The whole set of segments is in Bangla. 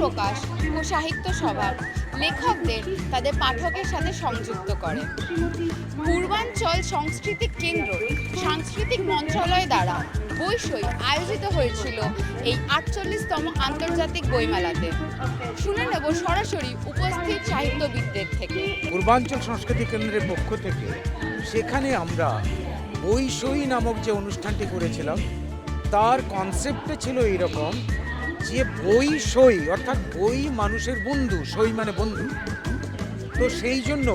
প্রকাশ ও সাহিত্য সভা লেখকদের তাদের পাঠকের সাথে সংযুক্ত করে। পূর্বাঞ্চল সাংস্কৃতিক কেন্দ্র সাংস্কৃতিক মন্ত্রণালয় দ্বারা বৈশই আয়োজিত হয়েছিল এই আটচল্লিশতম আন্তর্জাতিক বইমেলাতে। শুনে নেব সরাসরি উপস্থিত সাহিত্যবিদদের থেকে। পূর্বাঞ্চল সংস্কৃতি কেন্দ্রের পক্ষ থেকে সেখানে আমরা বই সই নামক যে অনুষ্ঠানটি করেছিলাম, তার কনসেপ্টটা ছিল এইরকম যে বই সই, অর্থাৎ বই মানুষের বন্ধু, সই মানে বন্ধু। তো সেই জন্য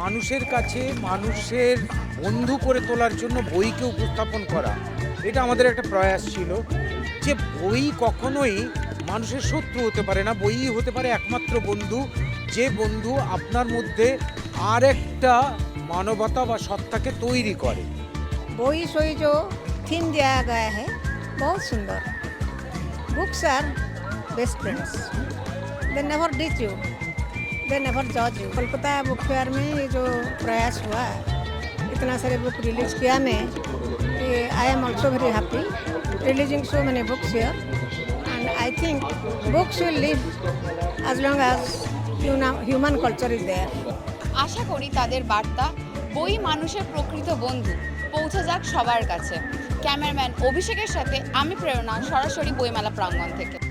মানুষের কাছে মানুষের বন্ধু করে তোলার জন্য বইকে উপস্থাপন করা, এটা আমাদের একটা প্রয়াস ছিল। যে বই কখনোই মানুষের শত্রু হতে পারে না বইই হতে পারে একমাত্র বন্ধু। যে বন্ধু আপনার মধ্যে আর একটা মানবতা বা সত্তাকে তৈরি করে। বই সই যে থিম দেওয়া গয়া হ্যাঁ সুন্দর। books are best friends they never ditch you they never जज यू कोलकाता बुक फेयर में ये जो प्रयास हुआ इतना सारे बुक रिलीज किया मैं I am also very happy releasing so many books here and I think books will live as long as human culture is there আশা করি তাদের বার্তা বই মানুষের প্রকৃত বন্ধু পৌঁছে যাক সবার কাছে ক্যামেরাম্যান অভিষেকের সাথে আমি প্রেরণা সরাসরি বইমেলা প্রাঙ্গণ থেকে।